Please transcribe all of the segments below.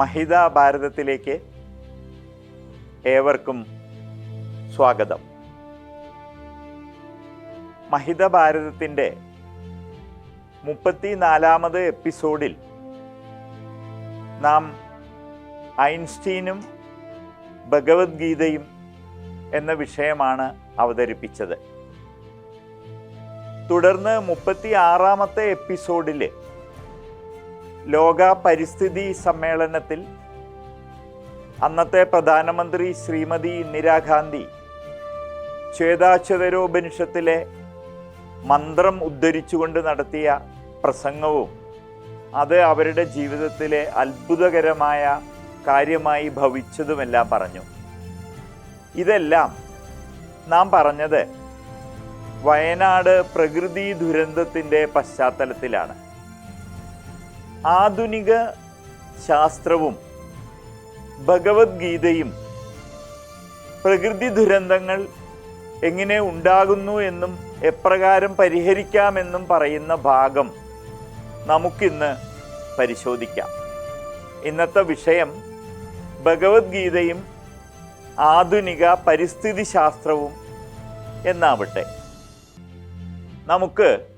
മഹിത ഭാരതത്തിലേക്ക് ഏവർക്കും സ്വാഗതം. മഹിത ഭാരതത്തിന്റെ മുപ്പത്തിനാലാമത് എപ്പിസോഡിൽ നാം ഐൻസ്റ്റീനും ഭഗവത്ഗീതയും എന്ന വിഷയമാണ് അവതരിപ്പിച്ചത്. തുടർന്ന് മുപ്പത്തി ആറാമത്തെ എപ്പിസോഡിൽ ലോക പരിസ്ഥിതി സമ്മേളനത്തിൽ അന്നത്തെ പ്രധാനമന്ത്രി ശ്രീമതി ഇന്ദിരാഗാന്ധി ശ്വേതാശ്വതരോപനിഷത്തിലെ മന്ത്രം ഉദ്ധരിച്ചുകൊണ്ട് നടത്തിയ പ്രസംഗവും അത് അവരുടെ ജീവിതത്തിലെ അത്ഭുതകരമായ കാര്യമായി ഭവിച്ചതുമെല്ലാം പറഞ്ഞു. ഇതെല്ലാം നാം പറഞ്ഞത് വയനാട് പ്രകൃതി ദുരന്തത്തിന്റെ പശ്ചാത്തലത്തിലാണ്. ആധുനിക ശാസ്ത്രവും ഭഗവത്ഗീതയും പ്രകൃതി ദുരന്തങ്ങൾ എങ്ങനെ ഉണ്ടാകുന്നു എന്നും എപ്രകാരം പരിഹരിക്കാമെന്നും പറയുന്ന ഭാഗം നമുക്കിന്ന് പരിശോധിക്കാം. ഇന്നത്തെ വിഷയം ഭഗവത്ഗീതയും ആധുനിക പരിസ്ഥിതി ശാസ്ത്രവും എന്നാവട്ടെ. നമുക്ക്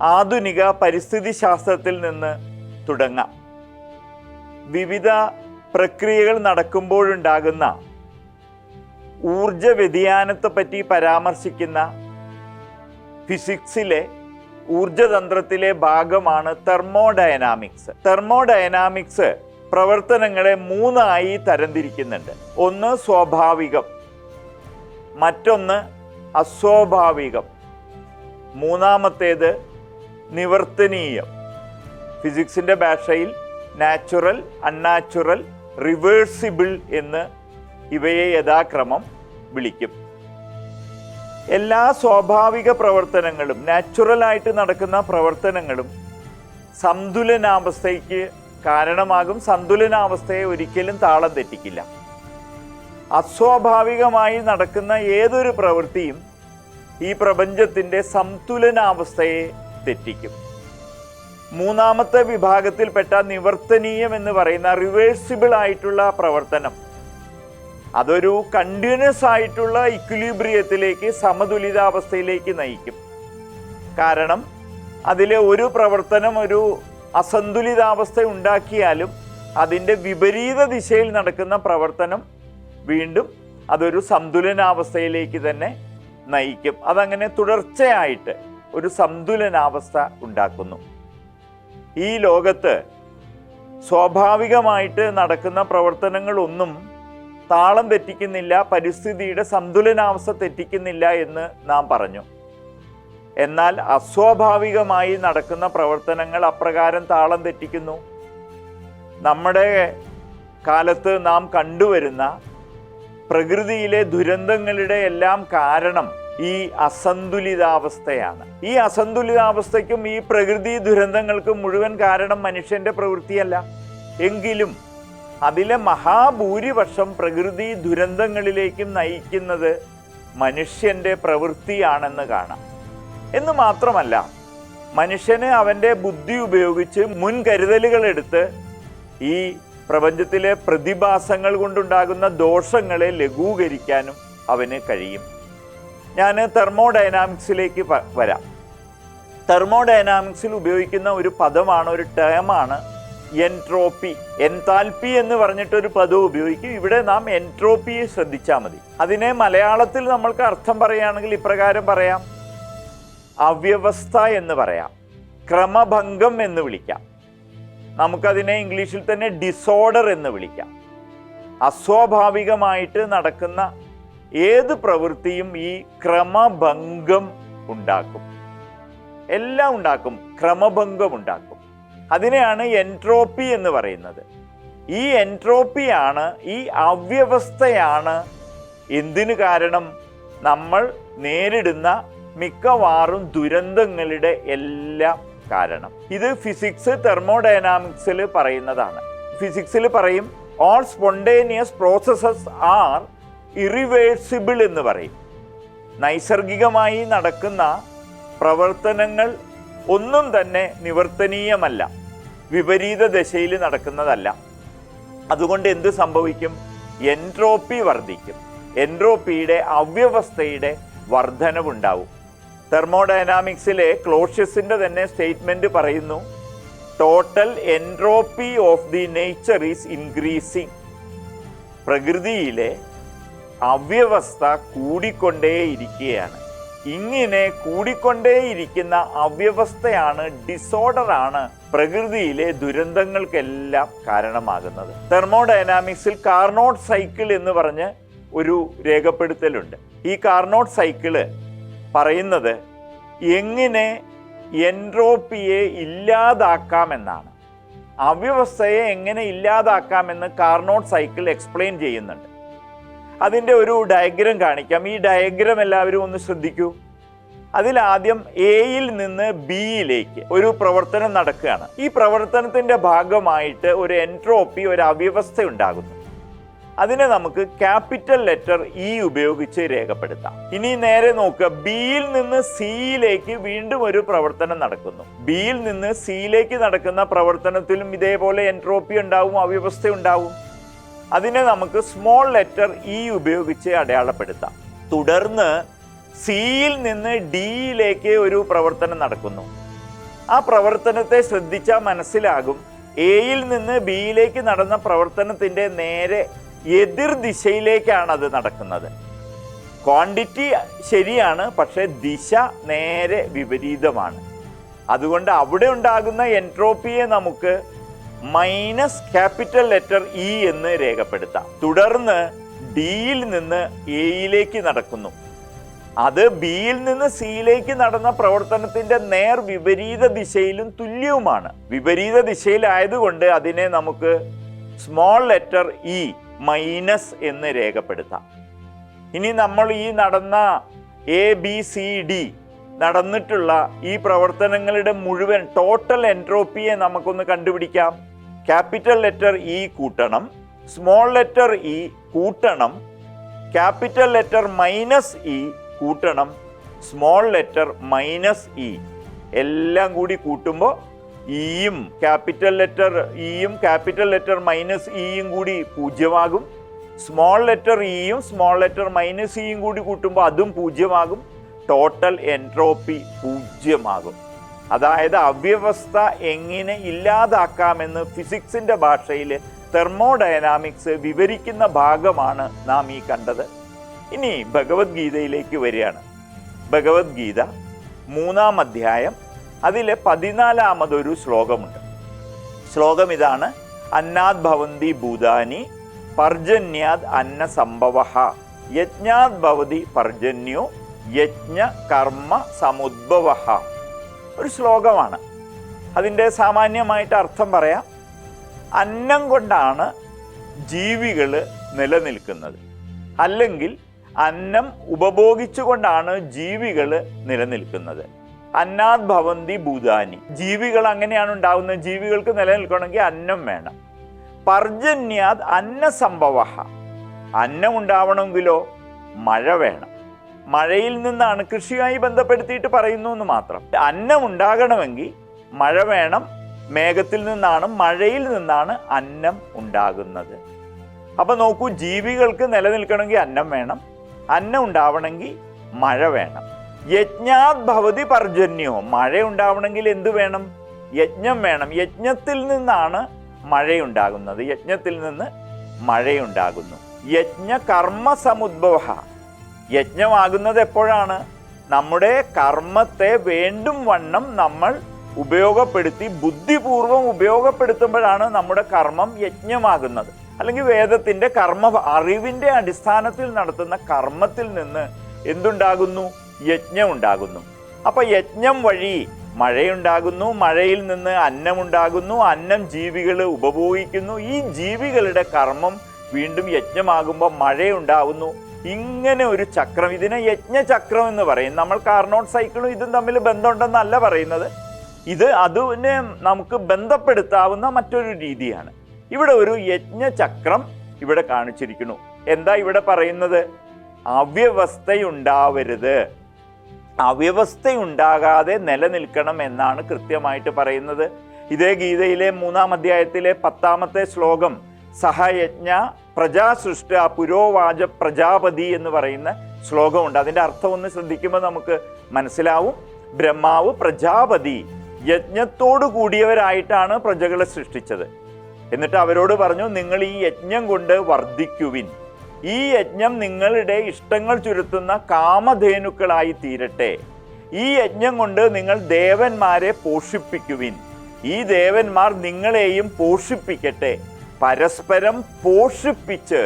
ആധുനിക പരിസ്ഥിതി ശാസ്ത്രത്തിൽ നിന്ന് തുടങ്ങാം. വിവിധ പ്രക്രിയകൾ നടക്കുമ്പോഴുണ്ടാകുന്ന ഊർജ വ്യതിയാനത്തെ പറ്റി പരാമർശിക്കുന്ന ഫിസിക്സിലെ ഊർജതന്ത്രത്തിലെ ഭാഗമാണ് തെർമോഡയനാമിക്സ് തെർമോഡയനാമിക്സ് പ്രവർത്തനങ്ങളെ മൂന്നായി തരംതിരിക്കുന്നുണ്ട്. ഒന്ന് സ്വാഭാവികം മറ്റൊന്ന് അസ്വാഭാവികം. മൂന്നാമത്തേത് നിവർത്തനീയം. ഫിസിക്സിന്റെ ഭാഷയിൽ നാച്ചുറൽ അൺനാച്ചുറൽ റിവേഴ്സിബിൾ എന്ന് ഇവയെ യഥാക്രമം വിളിക്കും. എല്ലാ സ്വാഭാവിക പ്രവർത്തനങ്ങളും നാച്ചുറലായിട്ട് നടക്കുന്ന പ്രവർത്തനങ്ങളും സന്തുലനാവസ്ഥയ്ക്ക് കാരണമാകും. സന്തുലനാവസ്ഥയെ ഒരിക്കലും താളം തെറ്റിക്കില്ല. അസ്വാഭാവികമായി നടക്കുന്ന ഏതൊരു പ്രവൃത്തിയും ഈ പ്രപഞ്ചത്തിന്റെ സന്തുലനാവസ്ഥയെ തെറ്റിക്കും. മൂന്നാമത്തെ വിഭാഗത്തിൽപ്പെട്ട നിവർത്തനീയം എന്ന് പറയുന്ന റിവേഴ്സിബിൾ ആയിട്ടുള്ള പ്രവർത്തനം. അതൊരു കണ്ടിന്യൂസ് ആയിട്ടുള്ള ഇക്വിലിബ്രിയത്തിലേക്ക് സമതുലിതാവസ്ഥയിലേക്ക് നയിക്കും. കാരണം അതിലെ ഒരു പ്രവർത്തനം ഒരു അസന്തുലിതാവസ്ഥ ഉണ്ടാക്കിയാലും അതിന്റെ വിപരീത ദിശയിൽ നടക്കുന്ന പ്രവർത്തനം വീണ്ടും അതൊരു സന്തുലനാവസ്ഥയിലേക്ക് തന്നെ നയിക്കും. അതങ്ങനെ തുടർച്ചയായിട്ട്. ഒരു സന്തുലനാവസ്ഥ ഉണ്ടാക്കുന്നു. ഈ ലോകത്ത് സ്വാഭാവികമായിട്ട് നടക്കുന്ന പ്രവർത്തനങ്ങളൊന്നും താളം തെറ്റിക്കുന്നില്ല പരിസ്ഥിതിയുടെ സന്തുലനാവസ്ഥ തെറ്റിക്കുന്നില്ല എന്ന് നാം പറഞ്ഞു. എന്നാൽ അസ്വാഭാവികമായി നടക്കുന്ന പ്രവർത്തനങ്ങൾ അപ്രകാരം താളം തെറ്റിക്കുന്നു. നമ്മുടെ കാലത്ത് നാം കണ്ടുവരുന്ന പ്രകൃതിയിലെ ദുരന്തങ്ങളുടെ എല്ലാം കാരണം ഈ അസന്തുലിതാവസ്ഥയാണ്. ഈ അസന്തുലിതാവസ്ഥയ്ക്കും ഈ പ്രകൃതി ദുരന്തങ്ങൾക്കും മുഴുവൻ കാരണം മനുഷ്യന്റെ പ്രവൃത്തിയല്ല. എങ്കിലും അതിലെ മഹാഭൂരിപക്ഷം പ്രകൃതി ദുരന്തങ്ങളിലേക്കും നയിക്കുന്നത് മനുഷ്യന്റെ പ്രവൃത്തിയാണെന്ന് കാണാം. എന്ന് മാത്രമല്ല മനുഷ്യന് അവന്റെ ബുദ്ധി ഉപയോഗിച്ച് മുൻകരുതലുകൾ എടുത്ത് ഈ പ്രപഞ്ചത്തിലെ പ്രതിഭാസങ്ങൾ കൊണ്ടുണ്ടാകുന്ന ദോഷങ്ങളെ ലഘൂകരിക്കാനും അവന് കഴിയും. ഞാൻ തെർമോഡൈനാമിക്സിലേക്ക് വരാം. തെർമോഡൈനാമിക്സിൽ ഉപയോഗിക്കുന്ന ഒരു പദമാണ് ഒരു ടേമാണ് എൻട്രോപ്പി എൻതാൽപ്പി എന്ന് പറഞ്ഞിട്ടൊരു പദം ഉപയോഗിക്കും. ഇവിടെ നാം എൻട്രോപ്പിയെ ശ്രദ്ധിച്ചാൽ മതി. അതിനെ മലയാളത്തിൽ നമ്മൾക്ക് അർത്ഥം പറയുകയാണെങ്കിൽ ഇപ്രകാരം പറയാം. അവ്യവസ്ഥ എന്ന് പറയാം. ക്രമഭംഗം എന്ന് വിളിക്കാം. നമുക്കതിനെ ഇംഗ്ലീഷിൽ തന്നെ ഡിസോർഡർ എന്ന് വിളിക്കാം. അസ്വാഭാവികമായിട്ട് നടക്കുന്ന ഏത് പ്രവൃത്തിയും ഈ ക്രമഭംഗം ഉണ്ടാക്കും. എല്ലാം ഉണ്ടാക്കും ക്രമഭംഗം ഉണ്ടാക്കും. അതിനെയാണ് എൻട്രോപ്പി എന്ന് പറയുന്നത്. ഈ എൻട്രോപ്പിയാണ് ഈ അവ്യവസ്ഥയാണ് എന്തിനു കാരണം? നമ്മൾ നേരിടുന്ന മിക്കവാറും ദുരന്തങ്ങളുടെ എല്ലാം കാരണം. ഇത് ഫിസിക്സ് തെർമോഡൈനാമിക്സിൽ പറയുന്നതാണ്. ഫിസിക്സിൽ പറയും all spontaneous processes are irreversible എന്ന് പറയും. നൈസർഗികമായി നടക്കുന്ന പ്രവർത്തനങ്ങൾ ഒന്നും തന്നെ നിവർത്തനീയമല്ല. വിപരീത ദശയിൽ നടക്കുന്നതല്ല. അതുകൊണ്ട് എന്ത് സംഭവിക്കും? എൻട്രോപ്പി വർദ്ധിക്കും. എൻട്രോപ്പിയുടെ അവ്യവസ്ഥയുടെ വർധനവുണ്ടാവും. തെർമോഡൈനാമിക്സിലെ ക്ലോഷ്യസിന്റെ തന്നെ സ്റ്റേറ്റ്മെന്റ് പറയുന്നു total entropy of the nature is increasing പ്രകൃതിയിലെ അവ്യവസ്ഥ കൂടിക്കൊണ്ടേയിരിക്കുകയാണ്. ഇങ്ങനെ കൂടിക്കൊണ്ടേയിരിക്കുന്ന അവ്യവസ്ഥയാണ് ഡിസോർഡറാണ് പ്രകൃതിയിലെ ദുരന്തങ്ങൾക്കെല്ലാം കാരണമാകുന്നത്. തെർമോഡൈനാമിക്സിൽ കാർണോട്ട് സൈക്കിൾ എന്ന് പറഞ്ഞ് ഒരു രേഖപ്പെടുത്തലുണ്ട്. ഈ കാർണോട്ട് സൈക്കിൾ പറയുന്നത് എങ്ങനെ എൻട്രോപ്പിയെ ഇല്ലാതാക്കാമെന്നാണ്. അവ്യവസ്ഥയെ എങ്ങനെ ഇല്ലാതാക്കാമെന്ന് കാർണോട്ട് സൈക്കിൾ എക്സ്പ്ലെയിൻ ചെയ്യുന്നുണ്ട്. അതിന്റെ ഒരു ഡയഗ്രം കാണിക്കാം. ഈ ഡയഗ്രം എല്ലാവരും ഒന്ന് ശ്രദ്ധിക്കൂ. അതിലാദ്യം എയിൽ നിന്ന് ബിയിലേക്ക് ഒരു പ്രവർത്തനം നടക്കുകയാണ്. ഈ പ്രവർത്തനത്തിന്റെ ഭാഗമായിട്ട് ഒരു എൻട്രോപ്പി ഒരു അവ്യവസ്ഥ ഉണ്ടാകുന്നു. അതിനെ നമുക്ക് ക്യാപിറ്റൽ ലെറ്റർ ഇ ഉപയോഗിച്ച് രേഖപ്പെടുത്താം. ഇനി നേരെ നോക്കുക. ബിയിൽ നിന്ന് സിയിലേക്ക് വീണ്ടും ഒരു പ്രവർത്തനം നടക്കുന്നു. ബിയിൽ നിന്ന് സിയിലേക്ക് നടക്കുന്ന പ്രവർത്തനത്തിലും ഇതേപോലെ എൻട്രോപ്പി ഉണ്ടാവും അവ്യവസ്ഥ ഉണ്ടാവും. അതിനെ നമുക്ക് സ്മോൾ ലെറ്റർ ഇ ഉപയോഗിച്ച് അടയാളപ്പെടുത്താം. തുടർന്ന് സിയിൽ നിന്ന് ഡിയിലേക്ക് ഒരു പ്രവർത്തനം നടക്കുന്നു. ആ പ്രവർത്തനത്തെ ശ്രദ്ധിച്ചാൽ മനസ്സിലാകും എയിൽ നിന്ന് ബിയിലേക്ക് നടന്ന പ്രവർത്തനത്തിന്റെ നേരെ എതിർ ദിശയിലേക്കാണ് അത് നടക്കുന്നത്. ക്വാണ്ടിറ്റി ശരിയാണ് പക്ഷേ ദിശ നേരെ വിപരീതമാണ്. അതുകൊണ്ട് അവിടെ ഉണ്ടാകുന്ന എൻട്രോപ്പിയെ നമുക്ക് മൈനസ് ക്യാപിറ്റൽ ലെറ്റർ ഇ എന്ന് രേഖപ്പെടുത്താം. തുടർന്ന് ഡിയിൽ നിന്ന് എയിലേക്ക് നടക്കുന്നു. അത് ബിയിൽ നിന്ന് സിയിലേക്ക് നടന്ന പ്രവർത്തനത്തിന്റെ നേർ വിപരീത ദിശയിലും തുല്യവുമാണ്. വിപരീത ദിശയിലായതുകൊണ്ട് അതിനെ നമുക്ക് സ്മോൾ ലെറ്റർ ഇ മൈനസ് എന്ന് രേഖപ്പെടുത്താം. ഇനി നമ്മൾ ഈ നടന്ന എ ബി സി ഡി നടന്നിട്ടുള്ള ഈ പ്രവർത്തനങ്ങളുടെ മുഴുവൻ ടോട്ടൽ എൻട്രോപ്പിയെ നമുക്കൊന്ന് കണ്ടുപിടിക്കാം. ക്യാപിറ്റൽ ലെറ്റർ ഇ കൂട്ടണം സ്മോൾ ലെറ്റർ ഇ കൂട്ടണം ക്യാപിറ്റൽ ലെറ്റർ മൈനസ് ഇ കൂട്ടണം സ്മോൾ ലെറ്റർ മൈനസ് ഇ. എല്ലാം കൂടി കൂട്ടുമ്പോൾ ഇയും ക്യാപിറ്റൽ ലെറ്റർ ഇയും ക്യാപിറ്റൽ ലെറ്റർ മൈനസ് ഇയും കൂടി പൂജ്യമാകും. സ്മോൾ ലെറ്റർ ഇയും സ്മോൾ ലെറ്റർ മൈനസ് ഇയും കൂടി കൂട്ടുമ്പോൾ അതും പൂജ്യമാകും. Total entropy പൂജ്യമാകും. അതായത് അവ്യവസ്ഥ എങ്ങനെ ഇല്ലാതാക്കാമെന്ന് ഫിസിക്സിന്റെ ഭാഷയിൽ തെർമോഡൈനാമിക്സ് വിവരിക്കുന്ന ഭാഗമാണ് നാം ഈ കണ്ടത്. ഇനി ഭഗവത്ഗീതയിലേക്ക് വരികയാണ്. ഭഗവത്ഗീത മൂന്നാം അധ്യായം അതിലെ പതിനാലാമതൊരു ശ്ലോകമുണ്ട്. ശ്ലോകം ഇതാണ് അന്നാദ് ഭവന്തി ഭൂതാനി പർജന്യാദ് അന്ന സംഭവ യജ്ഞാത് ഭവതി പർജന്യോ യജ്ഞ കർമ്മ സമുദ്ഭവ ഒരു ശ്ലോകമാണ്. അതിന്റെ സാമാന്യമായിട്ട് അർത്ഥം പറയാം അന്നം കൊണ്ടാണ് ജീവികൾ നിലനിൽക്കുന്നത്. അല്ലെങ്കിൽ അന്നം ഉപഭോഗിച്ചുകൊണ്ടാണ് ജീവികൾ നിലനിൽക്കുന്നത്. അന്നാദ് ഭവന്തി ഭൂതാനി. ജീവികൾ അങ്ങനെയാണ് ഉണ്ടാകുന്നത് ജീവികൾക്ക് നിലനിൽക്കണമെങ്കിൽ അന്നം വേണം. പർജന്യാദ് അന്നസംഭവ അന്നം ഉണ്ടാവണമെങ്കിലോ മഴ വേണം. മഴയിൽ നിന്നാണ് കൃഷിയുമായി ബന്ധപ്പെടുത്തിയിട്ട് പറയുന്നു എന്ന് മാത്രം. അന്നം ഉണ്ടാകണമെങ്കിൽ മഴ വേണം മേഘത്തിൽ നിന്നാണ് മഴയിൽ നിന്നാണ് അന്നം ഉണ്ടാകുന്നത്. അപ്പൊ നോക്കൂ ജീവികൾക്ക് നിലനിൽക്കണമെങ്കിൽ അന്നം വേണം അന്നം ഉണ്ടാവണമെങ്കിൽ മഴ വേണം. യജ്ഞാത് ഭവതി പർജന്യോ മഴ ഉണ്ടാവണമെങ്കിൽ എന്ത് വേണം? യജ്ഞം വേണം. യജ്ഞത്തിൽ നിന്നാണ് മഴയുണ്ടാകുന്നത്. യജ്ഞത്തിൽ നിന്ന് മഴയുണ്ടാകുന്നു. യജ്ഞ കർമ്മ സമുദ്ഭവ യജ്ഞമാകുന്നത് എപ്പോഴാണ്? നമ്മുടെ കർമ്മത്തെ വേണ്ടും വണ്ണം നമ്മൾ ഉപയോഗപ്പെടുത്തി ബുദ്ധിപൂർവം ഉപയോഗപ്പെടുത്തുമ്പോഴാണ് നമ്മുടെ കർമ്മം യജ്ഞമാകുന്നത്. അല്ലെങ്കിൽ വേദത്തിന്റെ കർമ്മ അറിവിന്റെ അടിസ്ഥാനത്തിൽ നടത്തുന്ന കർമ്മത്തിൽ നിന്ന് എന്തുണ്ടാകുന്നു? യജ്ഞം ഉണ്ടാകുന്നു. അപ്പോൾ യജ്ഞം വഴി മഴയുണ്ടാകുന്നു മഴയിൽ നിന്ന് അന്നമുണ്ടാകുന്നു അന്നം ജീവികൾ ഉപഭോഗിക്കുന്നു. ഈ ജീവികളുടെ കർമ്മം വീണ്ടും യജ്ഞമാകുമ്പോൾ മഴയുണ്ടാകുന്നു. ഇങ്ങനെ ഒരു ചക്രം ഇതിനെ യജ്ഞചക്രം എന്ന് പറയും. നമ്മൾ കാർണോട്ട് സൈക്കിളും ഇതും തമ്മിൽ ബന്ധമുണ്ടെന്നല്ല പറയുന്നത്. ഇത് അതിനെ നമുക്ക് ബന്ധപ്പെടുത്താവുന്ന മറ്റൊരു രീതിയാണ്. ഇവിടെ ഒരു യജ്ഞചക്രം ഇവിടെ കാണിച്ചിരിക്കുന്നു. എന്താ ഇവിടെ പറയുന്നത്? അവ്യവസ്ഥയുണ്ടാവരുത്. അവ്യവസ്ഥയുണ്ടാകാതെ നിലനിൽക്കണം എന്നാണ് കൃത്യമായിട്ട് പറയുന്നത്. ഇതേ ഗീതയിലെ മൂന്നാം അധ്യായത്തിലെ പത്താമത്തെ ശ്ലോകം സഹയജ്ഞ പ്രജാസൃഷ്ട പുരോവാച പ്രജാപതി എന്ന് പറയുന്ന ശ്ലോകമുണ്ട്. അതിന്റെ അർത്ഥം ഒന്ന് ശ്രദ്ധിക്കുമ്പോൾ നമുക്ക് മനസ്സിലാവും. ബ്രഹ്മാവ് പ്രജാപതി യജ്ഞത്തോടു കൂടിയവരായിട്ടാണ് പ്രജകളെ സൃഷ്ടിച്ചത്. എന്നിട്ട് അവരോട് പറഞ്ഞു നിങ്ങൾ ഈ യജ്ഞം കൊണ്ട് വർദ്ധിക്കുവിൻ. ഈ യജ്ഞം നിങ്ങളുടെ ഇഷ്ടങ്ങൾ ചുരുത്തുന്ന കാമധേനുക്കളായി തീരട്ടെ. ഈ യജ്ഞം കൊണ്ട് നിങ്ങൾ ദേവന്മാരെ പോഷിപ്പിക്കുവിൻ. ഈ ദേവന്മാർ നിങ്ങളെയും പോഷിപ്പിക്കട്ടെ. പരസ്പരം പോഷിപ്പിച്ച്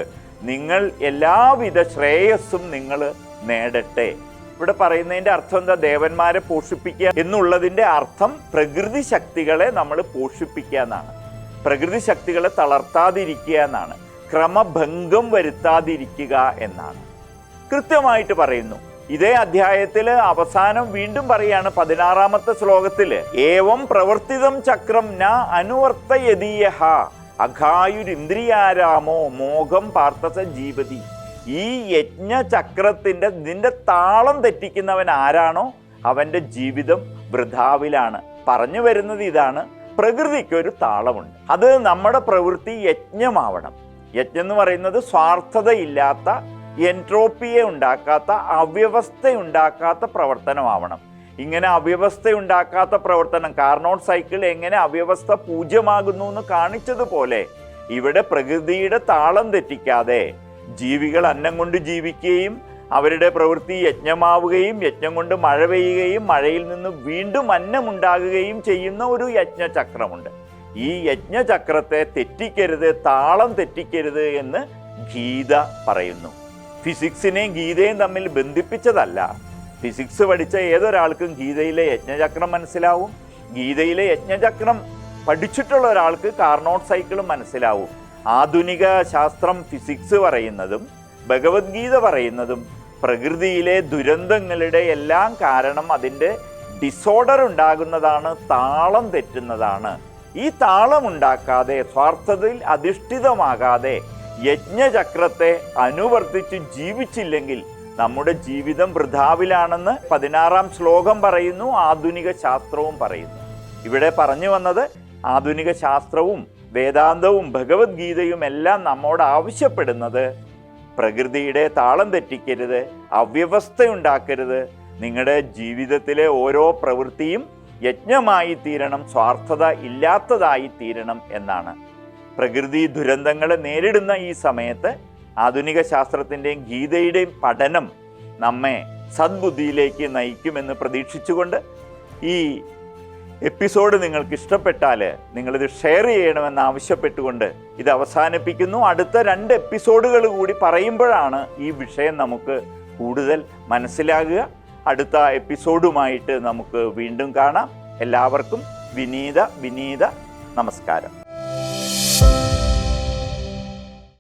നിങ്ങൾ എല്ലാവിധ ശ്രേയസ്സും നിങ്ങൾ നേടട്ടെ. ഇവിടെ പറയുന്നതിന്റെ അർത്ഥം എന്താ? ദേവന്മാരെ പോഷിപ്പിക്കുക എന്നുള്ളതിന്റെ അർത്ഥം പ്രകൃതി ശക്തികളെ നമ്മൾ പോഷിപ്പിക്കുക എന്നാണ്. പ്രകൃതി ശക്തികളെ തളർത്താതിരിക്കുക എന്നാണ്. ക്രമഭംഗം വരുത്താതിരിക്കുക എന്നാണ്. കൃത്യമായിട്ട് പറയുന്നു. ഇതേ അധ്യായത്തിൽ അവസാനം വീണ്ടും പറയാണ് പതിനാറാമത്തെ ശ്ലോകത്തിൽ ഏവം പ്രവർത്തിതം ചക്രം ന അനുവർത്തയതീയ അഘായുരിന്ദ്രിയാരാമോ മോഹം പാർത്ഥസ ജീവതി? ഈ യജ്ഞചക്രത്തിന്റെ നിന്റെ താളം തെറ്റിക്കുന്നവൻ ആരാണോ അവന്റെ ജീവിതം വൃഥാവിലാണ്. പറഞ്ഞു വരുന്നത് ഇതാണ് പ്രകൃതിക്ക് ഒരു താളമുണ്ട്. അത് നമ്മുടെ പ്രവൃത്തി യജ്ഞമാവണം. യജ്ഞം എന്ന് പറയുന്നത് സ്വാർത്ഥതയില്ലാത്ത എൻട്രോപ്പിയെ ഉണ്ടാക്കാത്ത അവ്യവസ്ഥ ഉണ്ടാക്കാത്ത പ്രവർത്തനമാവണം. ഇങ്ങനെ അവ്യവസ്ഥ ഉണ്ടാക്കാത്ത പ്രവർത്തനം. കാർണോൺ സൈക്കിൾ എങ്ങനെ അവ്യവസ്ഥ പൂജ്യമാകുന്നു എന്ന് കാണിച്ചതുപോലെ ഇവിടെ പ്രകൃതിയുടെ താളം തെറ്റിക്കാതെ ജീവികൾ അന്നം കൊണ്ട് ജീവിക്കുകയും അവരുടെ പ്രവൃത്തി യജ്ഞമാവുകയും യജ്ഞം കൊണ്ട് മഴ പെയ്യുകയും മഴയിൽ നിന്ന് വീണ്ടും അന്നമുണ്ടാകുകയും ചെയ്യുന്ന ഒരു യജ്ഞചക്രമുണ്ട്. ഈ യജ്ഞചക്രത്തെ തെറ്റിക്കരുത് താളം തെറ്റിക്കരുത് എന്ന് ഗീത പറയുന്നു. ഫിസിക്സിനെയും ഗീതയും തമ്മിൽ ബന്ധിപ്പിച്ചതല്ല. ഫിസിക്സ് പഠിച്ച ഏതൊരാൾക്കും ഗീതയിലെ യജ്ഞചക്രം മനസ്സിലാവും. ഗീതയിലെ യജ്ഞചക്രം പഠിച്ചിട്ടുള്ള ഒരാൾക്ക് കാർണോട്ട് സൈക്കിളും മനസ്സിലാവും. ആധുനിക ശാസ്ത്രം ഫിസിക്സ് പറയുന്നതും ഭഗവത്ഗീത പറയുന്നതും പ്രകൃതിയിലെ ദുരന്തങ്ങളുടെ എല്ലാം കാരണം അതിന്റെ ഡിസോർഡർ ഉണ്ടാകുന്നതാണ് താളം തെറ്റുന്നതാണ്. ഈ താളം ഉണ്ടാക്കാതെ സ്വാർത്ഥതയിൽ അധിഷ്ഠിതമാകാതെ യജ്ഞചക്രത്തെ അനുവർത്തിച്ച് ജീവിച്ചില്ലെങ്കിൽ നമ്മുടെ ജീവിതം വൃഥാവിലാണെന്ന് പതിനാറാം ശ്ലോകം പറയുന്നു ആധുനിക ശാസ്ത്രവും പറയുന്നു. ഇവിടെ പറഞ്ഞു വന്നത് ആധുനിക ശാസ്ത്രവും വേദാന്തവും ഭഗവത്ഗീതയും എല്ലാം നമ്മോട് ആവശ്യപ്പെടുന്നത്. പ്രകൃതിയുടെ താളം തെറ്റിക്കരുത് അവ്യവസ്ഥയുണ്ടാക്കരുത്. നിങ്ങളുടെ ജീവിതത്തിലെ ഓരോ പ്രവൃത്തിയും യജ്ഞമായി തീരണം സ്വാർത്ഥത ഇല്ലാത്തതായി തീരണം എന്നാണ്. പ്രകൃതി ദുരന്തങ്ങളെ നേരിടുന്ന ഈ സമയത്ത് ആധുനിക ശാസ്ത്രത്തിന്റെയും ഗീതയുടെയും പഠനം നമ്മെ സദ്ബുദ്ധിയിലേക്ക് നയിക്കുമെന്ന് പ്രതീക്ഷിച്ചുകൊണ്ട് ഈ എപ്പിസോഡ് നിങ്ങൾക്ക് ഇഷ്ടപ്പെട്ടാൽ നിങ്ങളിത് ഷെയർ ചെയ്യണമെന്ന് ആവശ്യപ്പെട്ടുകൊണ്ട് ഇത് അവസാനിപ്പിക്കുന്നു. അടുത്ത രണ്ട് എപ്പിസോഡുകൾ കൂടി പറയുമ്പോഴാണ് ഈ വിഷയം നമുക്ക് കൂടുതൽ മനസ്സിലാകുക. അടുത്ത എപ്പിസോഡുമായിട്ട് നമുക്ക് വീണ്ടും കാണാം. എല്ലാവർക്കും വിനീത വിനീത നമസ്കാരം.